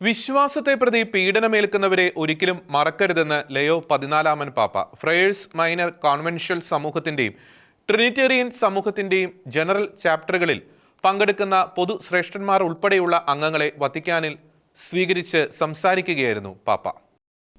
വിശ്വാസത്തെ പ്രതി പീഡനമേൽക്കുന്നവരെ ഒരിക്കലും മറക്കരുതെന്ന് ലയോ പതിനാലാമൻ പാപ്പ. ഫ്രയേഴ്സ് മൈനർ കോൺവെൻഷ്യൽ സമൂഹത്തിന്റെയും ട്രിനിറ്റേറിയൻ സമൂഹത്തിന്റെയും ജനറൽ ചാപ്റ്ററുകളിൽ പങ്കെടുക്കുന്ന പൊതു ശ്രേഷ്ഠന്മാർ ഉൾപ്പെടെയുള്ള അംഗങ്ങളെ വത്തിക്കാനിൽ സ്വീകരിച്ച് സംസാരിക്കുകയായിരുന്നു പാപ്പ.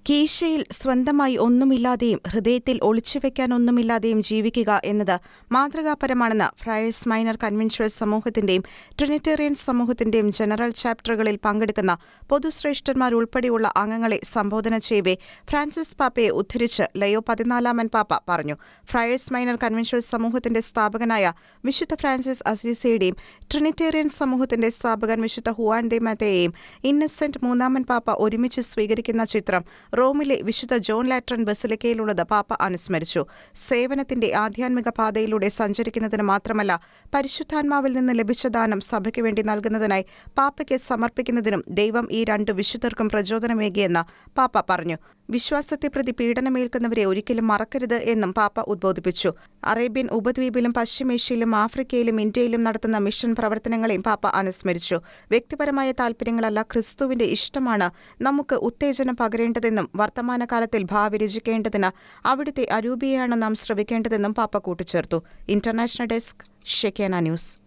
കീശയിൽ സ്വന്തമായി ഒന്നുമില്ലാതെയും ഹൃദയത്തിൽ ഒളിച്ചുവെക്കാൻ ഒന്നുമില്ലാതെയും ജീവിക്കുക എന്നത് മാതൃകാപരമാണെന്ന് ഫ്രയേഴ്സ് മൈനർ കൺവെൻഷണൽ സമൂഹത്തിന്റെയും ട്രിനിറ്റേറിയൻ സമൂഹത്തിന്റെയും ജനറൽ ചാപ്റ്ററുകളിൽ പങ്കെടുക്കുന്ന പൊതുശ്രേഷ്ഠന്മാർ ഉൾപ്പെടെയുള്ള അംഗങ്ങളെ സംബോധന ചെയ്യവേ ഫ്രാൻസിസ് പാപ്പയെ ഉദ്ധരിച്ച് ലയോ പതിനാലാമൻ പാപ്പ പറഞ്ഞു. ഫ്രയേഴ്സ് മൈനർ കൺവെൻഷണൽ സമൂഹത്തിന്റെ സ്ഥാപകനായ വിശുദ്ധ ഫ്രാൻസിസ് അസീസയുടെയും ട്രിനിറ്റേറിയൻ സമൂഹത്തിന്റെ സ്ഥാപകൻ വിശുദ്ധ ഹുവാൻ ദേ മതയെയും ഇന്നസെന്റ് മൂന്നാമൻ പാപ്പ ഒരുമിച്ച് സ്വീകരിക്കുന്ന ചിത്രം റോമിലെ വിശുദ്ധ ജോൺ ലാട്രൻ ബസിലിക്കയിലുള്ളത് പാപ്പ അനുസ്മരിച്ചു സേവനത്തിന്റെ ആധ്യാത്മിക പാതയിലൂടെ സഞ്ചരിക്കുന്നതിന് മാത്രമല്ല പരിശുദ്ധാത്മാവിൽ നിന്ന് ലഭിച്ച ദാനം സഭയ്ക്ക് വേണ്ടി നൽകുന്നതിനായി പാപ്പയ്ക്ക് സമർപ്പിക്കുന്നതിനും ദൈവം ഈ രണ്ട് വിശുദ്ധർക്കും പ്രചോദനമേകിയെന്ന് പാപ്പ പറഞ്ഞു. വിശ്വാസത്തെ പ്രതി പീഡനമേൽക്കുന്നവരെ ഒരിക്കലും മറക്കരുത് എന്നും പാപ്പ ഉദ്ബോധിപ്പിച്ചു. അറേബ്യൻ ഉപദ്വീപിലും പശ്ചിമേഷ്യയിലും ആഫ്രിക്കയിലും ഇന്ത്യയിലും നടത്തുന്ന മിഷൻ പ്രവർത്തനങ്ങളെയും പാപ്പ അനുസ്മരിച്ചു. വ്യക്തിപരമായ താൽപര്യങ്ങളല്ല ക്രിസ്തുവിന്റെ ഇഷ്ടമാണ്. നമുക്ക് ഉത്തേജനം പകരേണ്ടതെന്നും വർത്തമാനകാലത്തിൽ ഭാവി രചിക്കേണ്ടതിന് അവിടുത്തെ അരൂപിയെയാണ് നാം ശ്രവിക്കേണ്ടതെന്നും പാപ്പ കൂട്ടിച്ചേർത്തു. International desk Shekinah news.